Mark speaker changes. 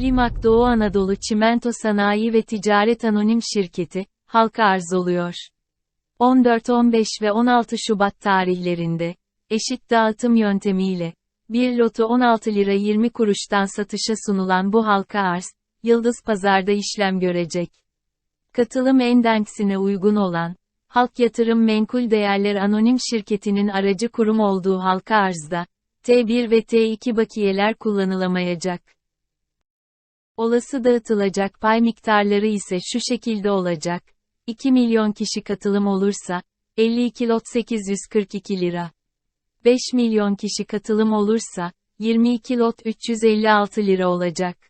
Speaker 1: Limak Doğu Anadolu Çimento Sanayi ve Ticaret Anonim Şirketi, halka arz oluyor. 14, 15 ve 16 Şubat tarihlerinde, eşit dağıtım yöntemiyle, bir lotu 16 lira 20 kuruştan satışa sunulan bu halka arz, Yıldız Pazar'da işlem görecek. Katılım endeksine uygun olan, Halk Yatırım Menkul Değerler Anonim Şirketi'nin aracı kurum olduğu halka arzda, T1 ve T2 bakiyeler kullanılamayacak. Olası dağıtılacak pay miktarları ise şu şekilde olacak. 2 milyon kişi katılım olursa, 52 lot 842 lira. 5 milyon kişi katılım olursa, 22 lot 356 lira olacak.